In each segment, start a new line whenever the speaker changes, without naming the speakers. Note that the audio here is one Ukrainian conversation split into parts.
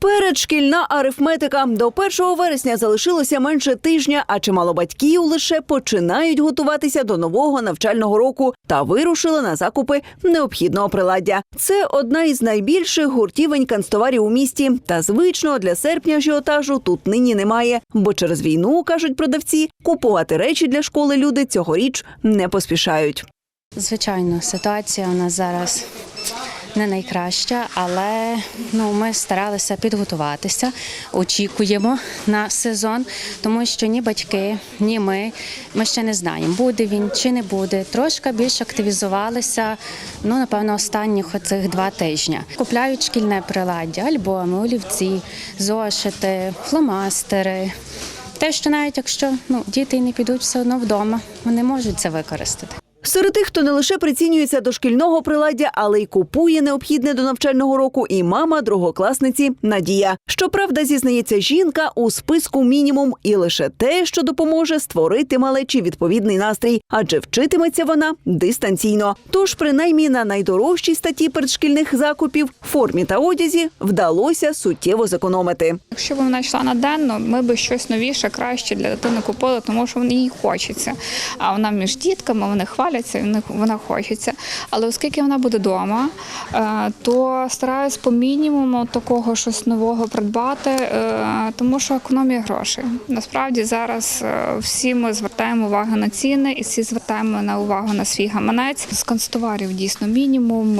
Передшкільна арифметика до 1 вересня залишилося менше тижня, а чимало батьків лише починають готуватися до нового навчального року та вирушили на закупи необхідного приладдя. Це одна із найбільших гуртівень канцтоварів у місті. Та звичного для серпня ажіотажу тут нині немає, бо через війну кажуть продавці, купувати речі для школи люди цьогоріч не поспішають.
Звичайно, ситуація у нас зараз не найкраща, але ну, ми старалися підготуватися, очікуємо на сезон, тому що ні батьки, ні ми, ми ще не знаємо, буде він чи не буде. Трошки більш активізувалися, ну, напевно, останніх оцих два тижні. Купляють шкільне приладдя, альбоми, олівці, зошити, фломастери. Те, що навіть якщо ну, діти не підуть все одно вдома, вони можуть це використати.
Серед тих, хто не лише прицінюється до шкільного приладдя, але й купує необхідне до навчального року, і мама другокласниці Надія. Щоправда, зізнається жінка у списку мінімум, і лише те, що допоможе створити малечі відповідний настрій, адже вчитиметься вона дистанційно. Тож, принаймні, на найдорожчій статті передшкільних закупів формі та одязі вдалося суттєво зекономити.
Якщо б вона йшла на денно, ми б щось новіше, краще для дитини купили, тому що їй хочеться. А вона між дітками, вони хваляться, і вона хочеться. Але оскільки вона буде вдома, е, то стараюсь по мінімуму такого щось нового придбати, е, тому що економія грошей. Насправді зараз е, всі ми звертаємо увагу на ціни і всі звертаємо на увагу на свій гаманець. З канцтоварів дійсно мінімум.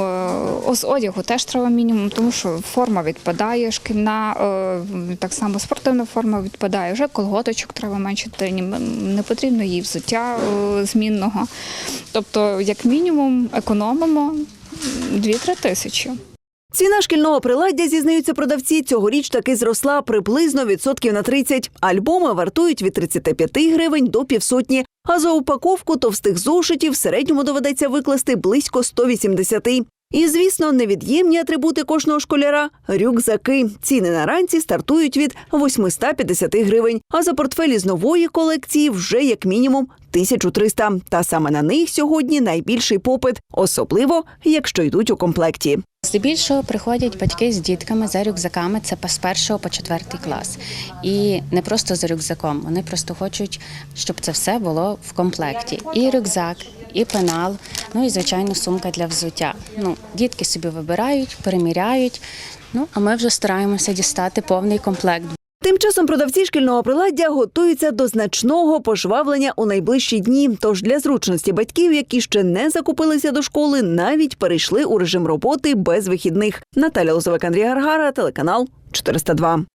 З одягу теж треба мінімум, тому що форма відпадає, шкільна, так само спортивна форма відпадає. Вже колготочок треба менше не потрібно їй взуття змінного. Тобто, як мінімум, економимо 2-3 тисячі.
Ціна шкільного приладдя, зізнаються продавці, цьогоріч таки зросла приблизно відсотків на 30. Альбоми вартують від 35 гривень до півсотні, а за упаковку товстих зошитів в середньому доведеться викласти близько 180. І, звісно, невід'ємні атрибути кожного школяра рюкзаки. Ціни на ранці стартують від 850 гривень, а за портфелі з нової колекції вже як мінімум 1300. Та саме на них сьогодні найбільший попит, особливо якщо йдуть у комплекті.
Здебільшого приходять батьки з дітками за рюкзаками. Це з першого по четвертий клас. І не просто за рюкзаком. Вони просто хочуть, щоб це все було в комплекті. І рюкзак, і пенал, ну і звичайно сумка для взуття. Ну, дітки собі вибирають, переміряють. Ну а ми вже стараємося дістати повний комплект.
Тим часом продавці шкільного приладдя готуються до значного пожвавлення у найближчі дні. Тож для зручності батьків, які ще не закупилися до школи, навіть перейшли у режим роботи без вихідних. Наталя Лозовик, Андрій Гаргара, телеканал 402.